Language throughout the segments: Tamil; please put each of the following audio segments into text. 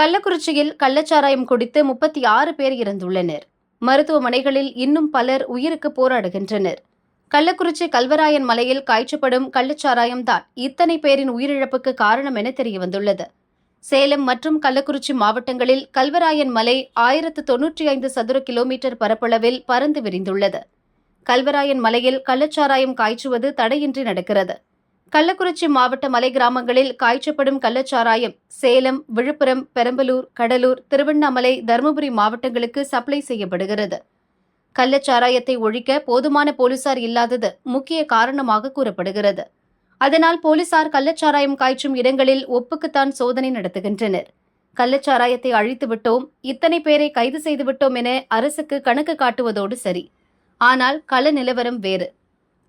கள்ளக்குறிச்சியில் கள்ளச்சாராயம் குடித்து முப்பத்தி ஆறு பேர் இறந்துள்ளனர். மருத்துவமனைகளில் இன்னும் பலர் உயிருக்கு போராடுகின்றனர். கள்ளக்குறிச்சி கல்வராயன் மலையில் காய்ச்சப்படும் கள்ளச்சாராயம்தான் இத்தனை பேரின் உயிரிழப்புக்கு காரணம் என தெரியவந்துள்ளது. சேலம் மற்றும் கள்ளக்குறிச்சி மாவட்டங்களில் கல்வராயன் மலை ஆயிரத்து தொன்னூற்றி ஐந்து சதுர கிலோமீட்டர் பரப்பளவில் பறந்து விரிந்துள்ளது. கல்வராயன் மலையில் கள்ளச்சாராயம் காய்ச்சுவது தடையின்றி நடக்கிறது. கள்ளக்குறிச்சி மாவட்ட மலை கிராமங்களில் காய்ச்சப்படும் கள்ளச்சாராயம் சேலம் விழுப்புரம் பெரம்பலூர் கடலூர் திருவண்ணாமலை தருமபுரி மாவட்டங்களுக்கு சப்ளை செய்யப்படுகிறது. கள்ளச்சாராயத்தை ஒழிக்க போதுமான போலீசார் இல்லாதது முக்கிய காரணமாக கூறப்படுகிறது. அதனால் போலீசார் கள்ளச்சாராயம் காய்ச்சும் இடங்களில் ஒப்புக்குத்தான் சோதனை நடத்துகின்றனர். கள்ளச்சாராயத்தை அழித்து விட்டோம் இத்தனை பேரை கைது செய்து விட்டோம் என அரசுக்கு கணக்கு காட்டுவதோடு சரி. ஆனால் கள நிலவரம் வேறு.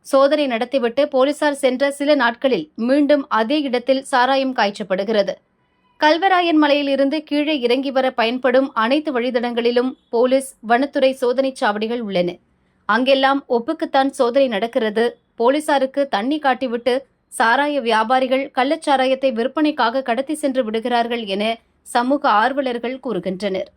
சோதனை நடத்திவிட்டு போலீசார் சென்ற சில நாட்களில் மீண்டும் அதே இடத்தில் சாராயம் காய்ச்சப்படுகிறது. கல்வராயன் மலையிலிருந்து கீழே இறங்கி வர பயன்படும் அனைத்து வழித்தடங்களிலும் போலீஸ் வனத்துறை சோதனை சாவடிகள் உள்ளன. அங்கெல்லாம் ஒப்புக்குத்தான் சோதனை நடக்கிறது. போலீசாருக்கு தண்ணி காட்டிவிட்டு சாராய வியாபாரிகள் கள்ளச்சாராயத்தை விற்பனைக்காக கடத்தி சென்று விடுகிறார்கள் என சமூக ஆர்வலர்கள் கூறுகின்றனர்.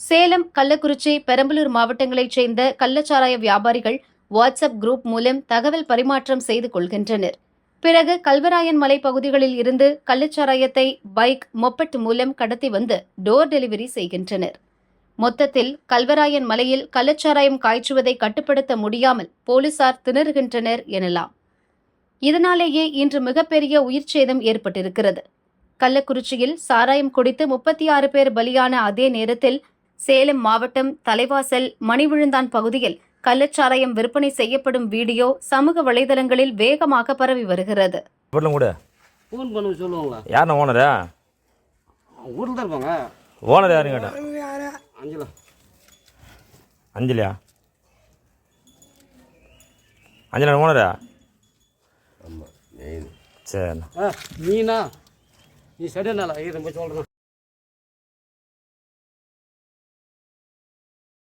சேலம் கள்ளக்குறிச்சி பெரம்பலூர் மாவட்டங்களைச் சேர்ந்த கள்ளச்சாராய வியாபாரிகள் வாட்ஸ்அப் குரூப் மூலம் தகவல் பரிமாற்றம் செய்து கொள்கின்றனர். பிறகு கல்வராயன் மலை பகுதிகளில் இருந்து கள்ளச்சாராயத்தை பைக் மொப்பட் மூலம் கடத்தி வந்து டோர் டெலிவரி செய்கின்றனர். மொத்தத்தில் கல்வராயன் மலையில் கள்ளச்சாராயம் காய்ச்சுவதை கட்டுப்படுத்த முடியாமல் போலீசார் திணறுகின்றனர் எனலாம். இதனாலேயே இன்று மிகப்பெரிய உயிர் சேதம் ஏற்பட்டிருக்கிறது. கள்ளக்குறிச்சியில் சாராயம் குடித்து முப்பத்தி ஆறு பேர் பலியான அதே நேரத்தில் சேலம் மாவட்டம் தலைவாசல் மணிவிழுந்தான் பகுதியில் கள்ளச்சாராயம் விற்பனை செய்யப்படும் வீடியோ சமூக வலைதளங்களில் வேகமாக பரவி வருகிறது. ஃபோன் பண்ண சொல்லுவாங்களா யாருண்ணா ஓனரு? ஊரில் தான் இருப்பாங்க. ஓனர் யாருன்னு கேட்டேன் அஞ்சலா. அஞ்சலியா? அஞ்சலா ஓனரா? சரிண்ணா ஆ நீனா? நீ சரியா இதை போய் சொல்கிறேன்